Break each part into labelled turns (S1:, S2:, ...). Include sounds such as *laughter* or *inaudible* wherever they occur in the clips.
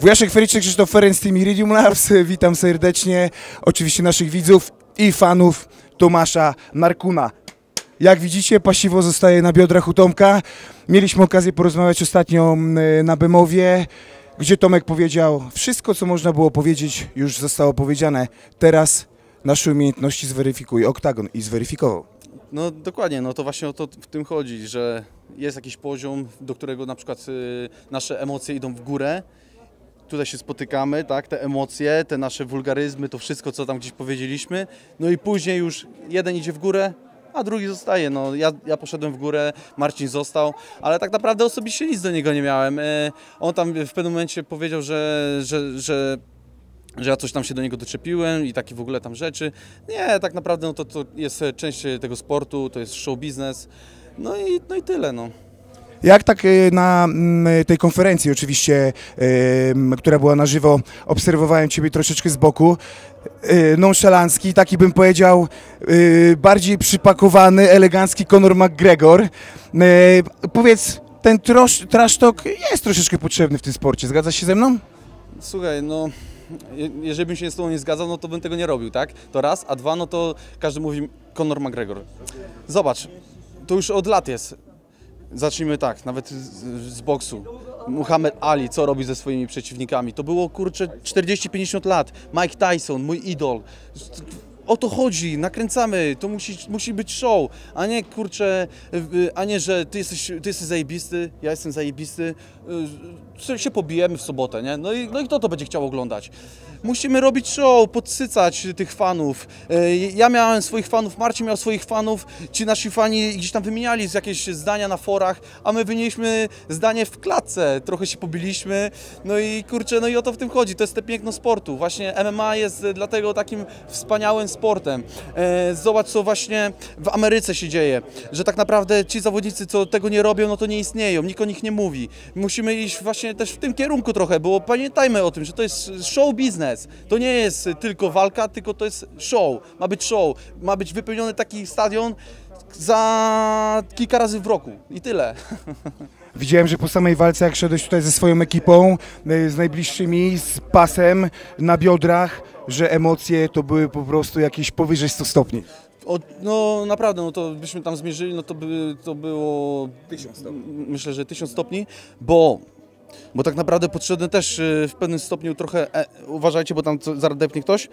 S1: Wujaszek Feryczek, Krzysztof Ferenc, Team Iridium Labs. *laughs* Witam serdecznie oczywiście naszych widzów i fanów Tomasza Narkuna. Jak widzicie, pasiwo zostaje na biodrach u Tomka. Mieliśmy okazję porozmawiać ostatnio mm, na Bemowie, gdzie Tomek powiedział, wszystko co można było powiedzieć już zostało powiedziane. Teraz nasze umiejętności zweryfikuje Oktagon i zweryfikował.
S2: No dokładnie, no to właśnie o to w tym chodzi, że jest jakiś poziom, do którego na przykład y, nasze emocje idą w górę. Tutaj się spotykamy, tak, te emocje, te nasze wulgaryzmy, to wszystko, co tam gdzieś powiedzieliśmy. No i później już jeden idzie w górę, a drugi zostaje. No, ja, ja poszedłem w górę, Marcin został, ale tak naprawdę osobiście nic do niego nie miałem. Y, On tam w pewnym momencie powiedział, że, że, że że ja coś tam się do niego doczepiłem i takie w ogóle tam rzeczy. Nie, tak naprawdę no to, to jest e, część e, tego sportu, to jest show biznes. No i, no i tyle, no.
S1: Jak tak y, na mm, tej konferencji oczywiście, która była na żywo, obserwowałem Ciebie troszeczkę z boku, y, nonszalancki, taki bym powiedział, bardziej przypakowany, elegancki Conor McGregor. Powiedz, ten trash talk jest troszeczkę potrzebny w tym sporcie, zgadzasz się ze mną?
S2: Słuchaj, no je- jeżeli bym się z tobą nie zgadzał, no to bym tego nie robił, tak? To raz, a dwa, no to każdy mówi Conor McGregor. Zobacz, to już od lat jest. Zacznijmy tak, nawet z, z boksu. Muhammad Ali, co robi ze swoimi przeciwnikami? To było kurczę 40-50 lat. Mike Tyson, mój idol. O to chodzi, nakręcamy, to musi, musi być show, a nie kurczę, a nie, że ty jesteś, ty jesteś zajebisty, ja jestem zajebisty, y, się pobijemy w sobotę, nie? No i, no i kto to będzie chciał oglądać? Musimy robić show, podsycać tych fanów. Y, Ja miałem swoich fanów, Marcin miał swoich fanów, ci nasi fani gdzieś tam wymieniali jakieś zdania na forach, a my wymieniliśmy zdanie w klatce, trochę się pobiliśmy, no i kurczę, no i o to w tym chodzi, to jest te piękno sportu. Właśnie MMA jest dlatego takim wspaniałym sportem. E, Zobacz, co właśnie w Ameryce się dzieje, że tak naprawdę ci zawodnicy, co tego nie robią, no to nie istnieją, nikt o nich nie mówi. Musimy iść właśnie też w tym kierunku trochę, bo pamiętajmy o tym, że to jest show biznes. To nie jest tylko walka, tylko to jest show. Ma być show. Ma być wypełniony taki stadion za kilka razy w roku i tyle. *laughs*
S1: Widziałem, że po samej walce, jak szedłeś tutaj ze swoją ekipą, y, z najbliższymi, z pasem na biodrach, że emocje to były po prostu jakieś powyżej 100 stopni.
S2: O, no naprawdę, no to byśmy tam zmierzyli, no to, by, to było... Myślę, że 1000 stopni, bo... Bo tak naprawdę podszedłem też y, w pewnym stopniu trochę, e, uważajcie, bo tam co- zaraz depnie ktoś,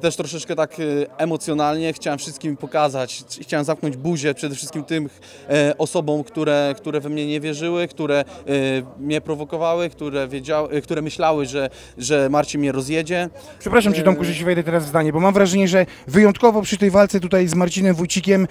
S2: też troszeczkę tak y, emocjonalnie chciałem wszystkim pokazać, chciałem zamknąć buzię przede wszystkim tym e, osobom, które, które we mnie nie wierzyły, które e, mnie prowokowały, które, wiedziały, e, które myślały, że, że Marcin mnie rozjedzie.
S1: Przepraszam Cię Tomku, że się wejdę teraz w zdanie, bo mam wrażenie, że wyjątkowo przy tej walce tutaj z Marcinem Wójcikiem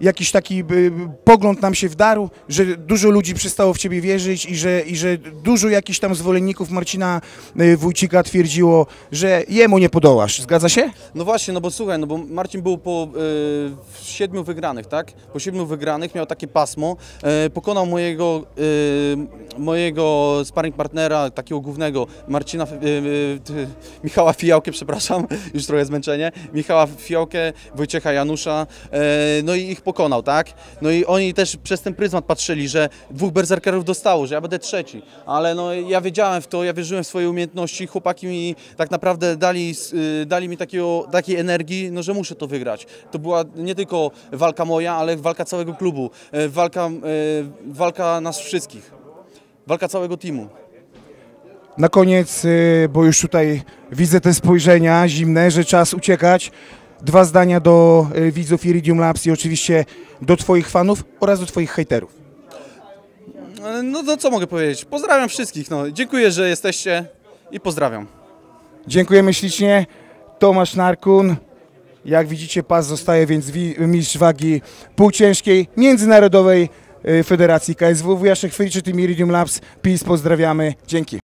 S1: jakiś taki y, pogląd nam się wdarł, że dużo ludzi przestało w Ciebie wierzyć i że, i że dużo jakichś tam zwolenników Marcina y, Wójcika twierdziło, że jemu nie podołasz. Zgadza się?
S2: No właśnie, no bo słuchaj, no bo Marcin był po y, siedmiu wygranych, tak? Po siedmiu wygranych miał takie pasmo, y, pokonał mojego, y, mojego sparring partnera, takiego głównego, Marcina, Michała Fijałkę, przepraszam, *laughs* już trochę zmęczenie, Michała Fijałkę, Wojciecha Janusza, no i ich pokonał, tak? No i oni też przez ten pryzmat patrzyli, że dwóch berserkerów dostało, że ja będę trzeci, ale no ja wiedziałem w to, ja wierzyłem w swoje umiejętności, chłopaki mi tak naprawdę dali, dali mi takiego, takiej energii, no że muszę to wygrać. To była nie tylko walka moja, ale walka całego klubu, y, walka, y, walka nas wszystkich, walka całego teamu.
S1: Na koniec, y, bo już tutaj widzę te spojrzenia zimne, że czas uciekać. Dwa zdania do y, widzów Iridium Labs i oczywiście do Twoich fanów oraz do Twoich hejterów.
S2: Y, No to co mogę powiedzieć? Pozdrawiam wszystkich, no. dziękuję, że jesteście i pozdrawiam.
S1: Dziękujemy ślicznie. Tomasz Narkun. Jak widzicie, pas zostaje więc wi- mistrz wagi półciężkiej Międzynarodowej y, Federacji KSW. Wujaszek Feliczy, Team Iridium Labs. Peace, pozdrawiamy. Dzięki.